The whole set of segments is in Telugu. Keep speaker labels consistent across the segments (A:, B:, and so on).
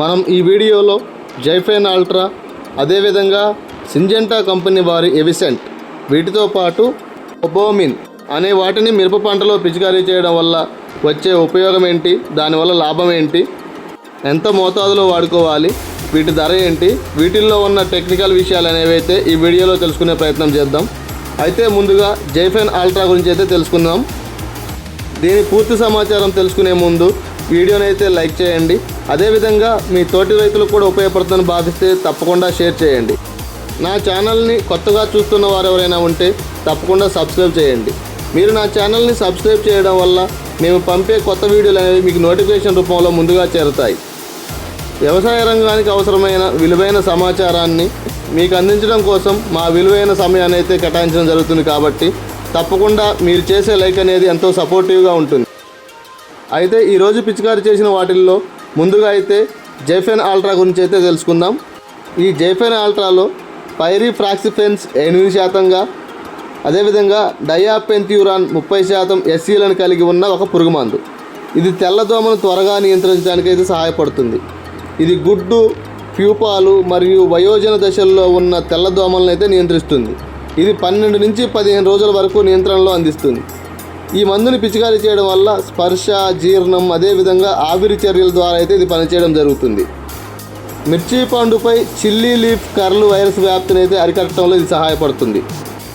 A: మనం ఈ వీడియోలో జైఫెన్ అల్ట్రా అదేవిధంగా సింజెంటా కంపెనీ వారి ఎవిసెంట్ వీటితో పాటు ఒబోమిన్ అనే వాటిని మిరప పంటలో పిచికారీ చేయడం వల్ల వచ్చే ఉపయోగం ఏంటి దానివల్ల లాభం ఏంటి ఎంత మోతాదులో వాడుకోవాలి వీటి ధర ఏంటి వీటిల్లో ఉన్న టెక్నికల్ విషయాలు అనేవి అయితే ఈ వీడియోలో తెలుసుకునే ప్రయత్నం చేద్దాం. అయితే ముందుగా జైఫెన్ అల్ట్రా గురించి అయితే తెలుసుకుందాం. దీని పూర్తి సమాచారం తెలుసుకునే ముందు వీడియోని అయితే లైక్ చేయండి. అదేవిధంగా మీ తోటి రైతులకు కూడా ఉపయోగపడుతుందని భావిస్తే తప్పకుండా షేర్ చేయండి. నా ఛానల్ని కొత్తగా చూస్తున్న వారు ఎవరైనా ఉంటే తప్పకుండా సబ్స్క్రైబ్ చేయండి. మీరు నా ఛానల్ని సబ్స్క్రైబ్ చేయడం వల్ల మేము పంపే కొత్త వీడియోలు అనేవి మీకు నోటిఫికేషన్ రూపంలో ముందుగా చేరుతాయి. వ్యవసాయ రంగానికి అవసరమైన విలువైన సమాచారాన్ని మీకు అందించడం కోసం మా విలువైన సమయాన్ని అయితే కేటాయించడం జరుగుతుంది కాబట్టి తప్పకుండా మీరు చేసే లైక్ అనేది ఎంతో సపోర్టివ్గా ఉంటుంది. అయితే ఈరోజు పిచికారి చేసిన వాటిల్లో ముందుగా అయితే జైఫెన్ ఆల్ట్రా గురించి అయితే తెలుసుకుందాం. ఈ జైఫెన్ ఆల్ట్రాలో పైరీ ఫ్రాక్సిఫెన్స్ ఎనిమిది శాతంగా అదేవిధంగా డయాపెంథ్యూరాన్ ముప్పై శాతం ఎస్సీలను కలిగి ఉన్న ఒక పురుగుమందు. ఇది తెల్లదోమను త్వరగా నియంత్రించడానికి అయితే సహాయపడుతుంది. ఇది గుడ్డు ప్యూపాలు మరియు వయోజన దశల్లో ఉన్న తెల్లదోమలను అయితే నియంత్రిస్తుంది. ఇది పన్నెండు నుంచి పదిహేను రోజుల వరకు నియంత్రణలో అందిస్తుంది. ఈ మందుని పిచికారీ చేయడం వల్ల స్పర్శ జీర్ణం అదేవిధంగా ఆవిరి చర్యల ద్వారా అయితే ఇది పనిచేయడం జరుగుతుంది. మిర్చి పండుపై చిల్లీ లీఫ్ కర్లు వైరస్ వ్యాప్తిని అయితే అరికట్టడంలో ఇది సహాయపడుతుంది.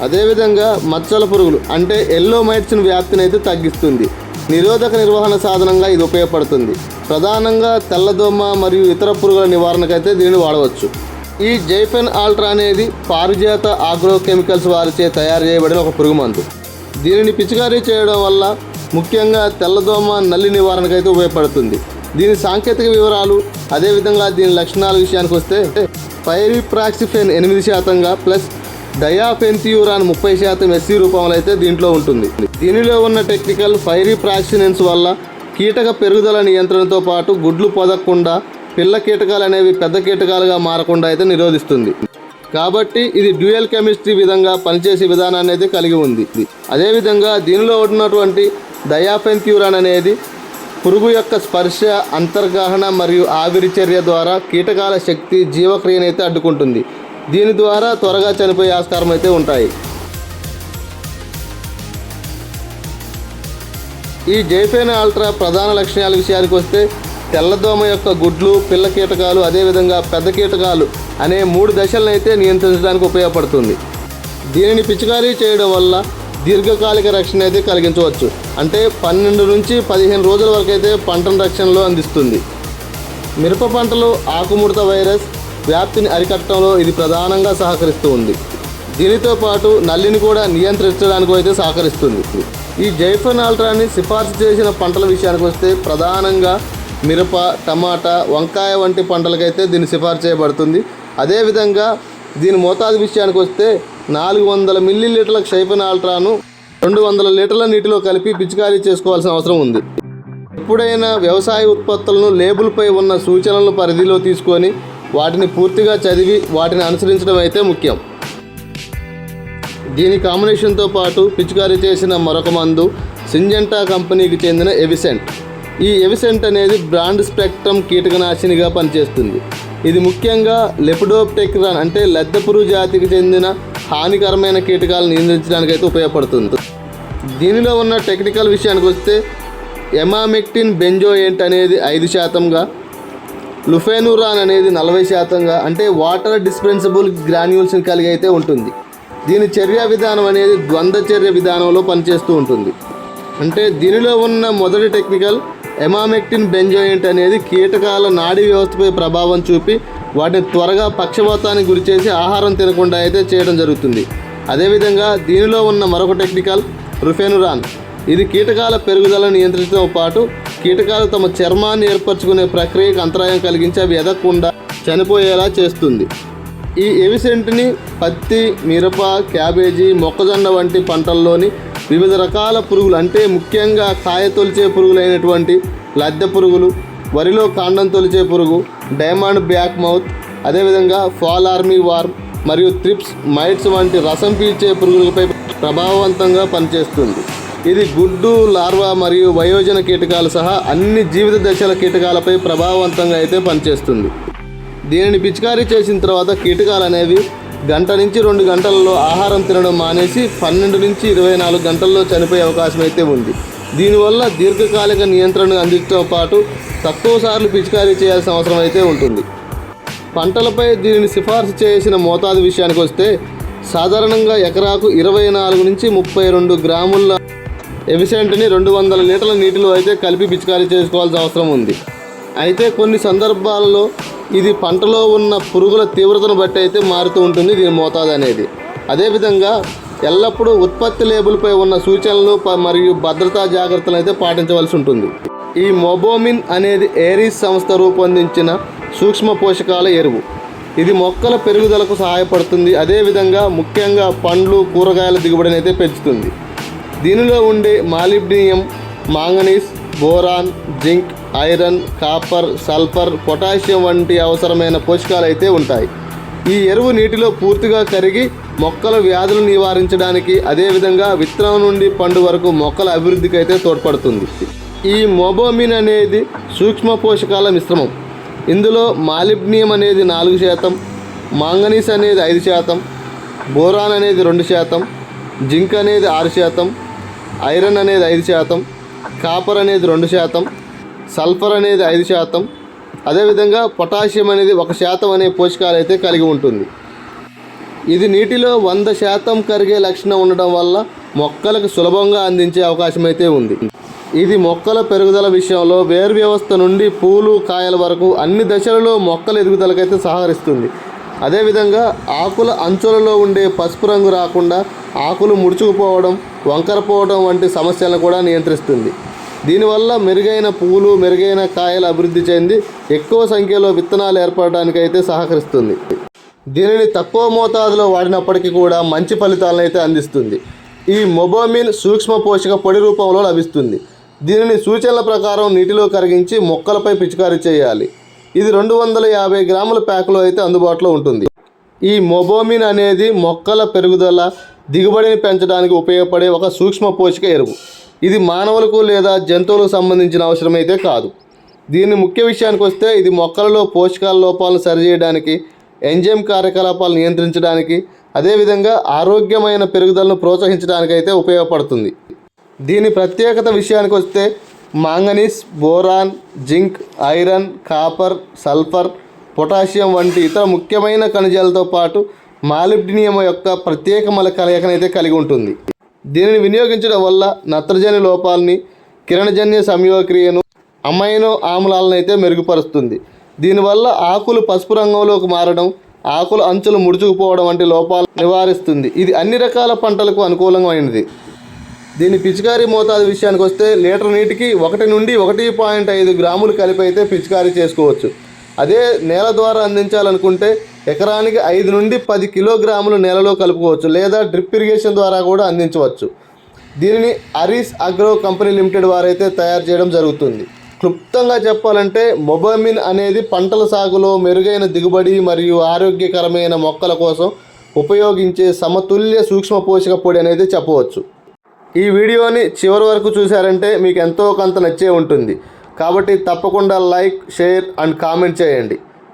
A: అదేవిధంగా మచ్చల పురుగులు అంటే ఎల్లో మైట్స్ని వ్యాప్తిని అయితే తగ్గిస్తుంది. నిరోధక నిర్వహణ సాధనంగా ఇది ఉపయోగపడుతుంది. ప్రధానంగా తెల్లదోమ మరియు ఇతర పురుగుల నివారణకైతే దీనిని వాడవచ్చు. ఈ జైఫెన్ ఆల్ట్రా అనేది పారిజాత ఆగ్రో కెమికల్స్ వారిచే తయారు చేయబడిన ఒక పురుగు మందు. దీనిని పిచికారీ చేయడం వల్ల ముఖ్యంగా తెల్లదోమ నల్లి నివారణకైతే ఉపయోగపడుతుంది. దీని సాంకేతిక వివరాలు అదేవిధంగా దీని లక్షణాల విషయానికి వస్తే పైరిప్రాక్సిఫెన్ ఎనిమిది శాతంగా ప్లస్ డయాఫెన్సియూరాన్ ముప్పై శాతం ఎస్సీ రూపంలో అయితే దీంట్లో ఉంటుంది. దీనిలో ఉన్న టెక్నికల్ ఫైరిప్రాక్సినెన్స్ వల్ల కీటక పెరుగుదల నియంత్రణతో పాటు గుడ్లు పొదకుండా పిల్ల కీటకాలు అనేవి పెద్ద కీటకాలుగా మారకుండా అయితే నిరోధిస్తుంది. కాబట్టి ఇది డ్యూయల్ కెమిస్ట్రీ విధంగా పనిచేసే విధానాన్ని అయితే కలిగి ఉంది. అదేవిధంగా దీనిలో ఉన్నటువంటి డయాఫెన్థ్యూరాన్ అనేది పురుగు యొక్క స్పర్శ అంతర్గహన మరియు ఆవిరి చర్య ద్వారా కీటకాల శక్తి జీవక్రియను అయితే అడ్డుకుంటుంది. దీని ద్వారా త్వరగా చనిపోయే ఆస్కారం అయితే ఉంటాయి. ఈ జైఫెన్ ఆల్ట్రా ప్రధాన లక్షణాల విషయానికి వస్తే తెల్లదోమ యొక్క గుడ్లు పిల్ల కీటకాలు అదేవిధంగా పెద్ద కీటకాలు అనే మూడు దశలను అయితే నియంత్రించడానికి ఉపయోగపడుతుంది. దీనిని పిచికారీ చేయడం వల్ల దీర్ఘకాలిక రక్షణ అయితే కలిగించవచ్చు. అంటే పన్నెండు నుంచి పదిహేను రోజుల వరకు అయితే పంటను రక్షణలో అందిస్తుంది. మిరప పంటలో ఆకుముడత వైరస్ వ్యాప్తిని అరికట్టడంలో ఇది ప్రధానంగా సహకరిస్తూ ఉంది. దీనితో పాటు నల్లిని కూడా నియంత్రించడానికి అయితే సహకరిస్తుంది. ఈ జైఫన్ ఆల్ట్రాని సిఫార్సు చేసిన పంటల విషయానికి వస్తే ప్రధానంగా మిరప టమాటా వంకాయ వంటి పంటలకైతే దీన్ని సిఫార్సు చేయబడుతుంది. అదేవిధంగా దీని మోతాదు విషయానికి వస్తే నాలుగు వందల మిల్లీ లీటర్ల క్షైపన్ ఆల్ట్రాను రెండు వందల లీటర్ల నీటిలో కలిపి పిచికారీ చేసుకోవాల్సిన అవసరం ఉంది. ఎప్పుడైనా వ్యవసాయ ఉత్పత్తులను లేబుల్పై ఉన్న సూచనలను పరిధిలో తీసుకొని వాటిని పూర్తిగా చదివి వాటిని అనుసరించడం అయితే ముఖ్యం. దీని కాంబినేషన్తో పాటు పిచికారీ చేసిన మరొక మందు సింజెంటా కంపెనీకి చెందిన ఎవిసెంట్. ఈ ఎవిసెంట్ అనేది బ్రాండ్ స్పెక్ట్రమ్ కీటకనాశినిగా పనిచేస్తుంది. ఇది ముఖ్యంగా లెపిడోప్టెక్రాన్ అంటే లద్దపురు జాతికి చెందిన హానికరమైన కీటకాలను నియంత్రించడానికి అయితే ఉపయోగపడుతుంది. దీనిలో ఉన్న టెక్నికల్ విషయానికి వస్తే ఎమామెక్టిన్ బెంజోయేంట్ అనేది ఐదు శాతంగా లుఫెనురాన్ అనేది నలభై శాతంగా అంటే వాటర్ డిస్పెన్సబుల్ గ్రాన్యూల్స్ని కలిగి అయితే ఉంటుంది. దీని చర్య విధానం అనేది ద్వంద్వ చర్య విధానంలో పనిచేస్తూ ఉంటుంది. అంటే దీనిలో ఉన్న మొదటి టెక్నికల్ ఎమామెక్టిన్ బెంజోయింట్ అనేది కీటకాల నాడీ వ్యవస్థపై ప్రభావం చూపి వాటిని త్వరగా పక్షపాతానికి గురిచేసి ఆహారం తినకుండా అయితే చేయడం జరుగుతుంది. అదేవిధంగా దీనిలో ఉన్న మరొక టెక్నికల్ రుఫెనురాన్. ఇది కీటకాల పెరుగుదలను నియంత్రించడంతో పాటు కీటకాలు తమ చర్మాన్ని ఏర్పరచుకునే ప్రక్రియకు అంతరాయం కలిగించి అవి ఎదగకుండా చనిపోయేలా చేస్తుంది. ఈ ఎవిసెంట్ని పత్తి మిరప క్యాబేజీ మొక్కజొన్న వంటి పంటల్లోని వివిధ రకాల పురుగులు అంటే ముఖ్యంగా కాయ తొలిచే పురుగులైనటువంటి లద్దె పురుగులు వరిలో కాండం తొలిచే పురుగు డైమండ్ బ్యాక్ మౌత్ అదేవిధంగా ఫాల్ ఆర్మీ వార్మ్ మరియు త్రిప్స్ మైట్స్ వంటి రసం పీల్చే పురుగులపై ప్రభావవంతంగా పనిచేస్తుంది. ఇది గుడ్డు లార్వా మరియు వయోజన కీటకాలు సహా అన్ని జీవిత దశల కీటకాలపై ప్రభావవంతంగా అయితే పనిచేస్తుంది. దీనిని పిచికారీ చేసిన తర్వాత కీటకాలు అనేవి గంట నుంచి రెండు గంటలలో ఆహారం తినడం మానేసి పన్నెండు నుంచి ఇరవై నాలుగు గంటల్లో చనిపోయే అవకాశం అయితే ఉంది. దీనివల్ల దీర్ఘకాలిక నియంత్రణ అందించడంతో పాటు తక్కువ సార్లు పిచికారీ చేయాల్సిన అవసరం అయితే ఉంటుంది. పంటలపై దీనిని సిఫార్సు చేసిన మోతాదు విషయానికి వస్తే సాధారణంగా ఎకరాకు ఇరవై నాలుగు నుంచి ముప్పై రెండు గ్రాముల ఎఫిషియెంట్ని రెండు వందల లీటర్ల నీటిలో అయితే కలిపి పిచికారీ చేసుకోవాల్సిన అవసరం ఉంది. అయితే కొన్ని సందర్భాల్లో ఇది పంటలో ఉన్న పురుగుల తీవ్రతను బట్టి అయితే మారుతూ ఉంటుంది దీని మోతాదు అనేది. అదేవిధంగా ఎల్లప్పుడూ ఉత్పత్తి లేబుల్పై ఉన్న సూచనలు మరియు భద్రతా జాగ్రత్తలు అయితే పాటించవలసి ఉంటుంది. ఈ మొబోమిన్ అనేది ఏరీస్ సంస్థ రూపొందించిన సూక్ష్మ పోషకాల ఎరువు. ఇది మొక్కల పెరుగుదలకు సహాయపడుతుంది. అదేవిధంగా ముఖ్యంగా పండ్లు కూరగాయల దిగుబడిని అయితే పెంచుతుంది. దీనిలో ఉండే molybdenum manganese boron zinc iron copper sulphur potassium వంటి అవసరమైన పోషకాలు అయితే ఉంటాయి. ఈ ఎరువు నీటిలో పూర్తిగా కరిగి మొక్కల వ్యాధులు నివారించడానికి అదేవిధంగా విత్తనం నుండి పండు వరకు మొక్కల అభివృద్ధికి అయితే తోడ్పడుతుంది. ఈ మొబోమిన్ అనేది సూక్ష్మ పోషకాల మిశ్రమం. ఇందులో మాలిబ్నియం అనేది నాలుగు శాతం మాంగనీస్ అనేది ఐదు శాతం బోరాన్ అనేది రెండు శాతం జింక్ అనేది ఆరు శాతం ఐరన్ అనేది ఐదు శాతం కాపర్ అనేది రెండు శాతం సల్ఫర్ అనేది ఐదు శాతం. అదేవిధంగా పొటాషియం అనేది ఒక శాతం అనే పోషకాలు అయితే కలిగి ఉంటుంది. ఇది నీటిలో వంద శాతం కరిగే లక్షణం ఉండడం వల్ల మొక్కలకు సులభంగా అందించే అవకాశం అయితే ఉంది. ఇది మొక్కల పెరుగుదల విషయంలో వేరు వ్యవస్థ నుండి పూలు కాయల వరకు అన్ని దశలలో మొక్కల ఎదుగుదలకైతే సహకరిస్తుంది. అదేవిధంగా ఆకుల అంచులలో ఉండే పసుపు రంగు రాకుండా ఆకులు ముడుచుకుపోవడం వంకరపోవడం వంటి సమస్యలను కూడా నియంత్రిస్తుంది. దీనివల్ల మెరుగైన పువ్వులు మెరుగైన కాయలు అభివృద్ధి చెంది ఎక్కువ సంఖ్యలో విత్తనాలు ఏర్పడడానికి అయితే సహకరిస్తుంది. దీనిని తక్కువ మోతాదులో వాడినప్పటికీ కూడా మంచి ఫలితాలను అయితే అందిస్తుంది. ఈ మొబోమిన్ సూక్ష్మ పోషక పొడి రూపంలో లభిస్తుంది. దీనిని సూచనల ప్రకారం నీటిలో కరిగించి మొక్కలపై పిచికారీ చేయాలి. ఇది రెండు వందల యాభై గ్రాముల ప్యాకులో అయితే అందుబాటులో ఉంటుంది. ఈ మొబోమిన్ అనేది మొక్కల పెరుగుదల దిగుబడిని పెంచడానికి ఉపయోగపడే ఒక సూక్ష్మ పోషక ఎరువు. ఇది మానవులకు లేదా జంతువులకు సంబంధించిన అవసరమైతే కాదు. దీని ముఖ్య విషయానికి వస్తే ఇది మొక్కలలో పోషకాల లోపాలను సరిచేయడానికి ఎంజైమ్ కార్యకలాపాలు నియంత్రించడానికి అదేవిధంగా ఆరోగ్యమైన పెరుగుదలను ప్రోత్సహించడానికి అయితే ఉపయోగపడుతుంది. దీని ప్రత్యేకత విషయానికి వస్తే manganese boron zinc iron copper sulphur potassium వంటి ఇతర ముఖ్యమైన ఖనిజాలతో పాటు మాలిబ్డినియం యొక్క ప్రత్యేక మల కలయికనైతే కలిగి ఉంటుంది. దీనిని వినియోగించడం వల్ల నత్రజని లోపాలని కిరణజన్య సంయోగక్రియను అమైనో ఆమ్లాలను అయితే మెరుగుపరుస్తుంది. దీనివల్ల ఆకులు పసుపు రంగంలోకి మారడం ఆకుల అంచులు ముడుచుకుపోవడం వంటి లోపాలు నివారిస్తుంది. ఇది అన్ని రకాల పంటలకు అనుకూలమైనది. దీని పిచికారీ మోతాదు విషయానికి వస్తే లీటర్ నీటికి ఒకటి నుండి ఒకటి పాయింట్ ఐదు గ్రాములు కలిపి అయితే పిచికారీ చేసుకోవచ్చు. అదే నేల ద్వారా అందించాలనుకుంటే ఎకరానికి ఐదు నుండి పది కిలోగ్రాములు నేలలో కలుపుకోవచ్చు లేదా డ్రిప్ ఇరిగేషన్ ద్వారా కూడా అందించవచ్చు. దీనిని అరీస్ అగ్రో కంపెనీ లిమిటెడ్ వారైతే తయారు చేయడం జరుగుతుంది. క్లుప్తంగా చెప్పాలంటే మొబమిన్ అనేది పంటల సాగులో మెరుగైన దిగుబడి మరియు ఆరోగ్యకరమైన మొక్కల కోసం ఉపయోగించే సమతుల్య సూక్ష్మ పోషక పొడి అనేది చెప్పవచ్చు. ఈ వీడియోని చివరి వరకు చూశారంటే మీకు ఎంతో కొంత నచ్చే ఉంటుంది. కాబట్టి తప్పకుండా లైక్ షేర్ అండ్ కామెంట్ చేయండి.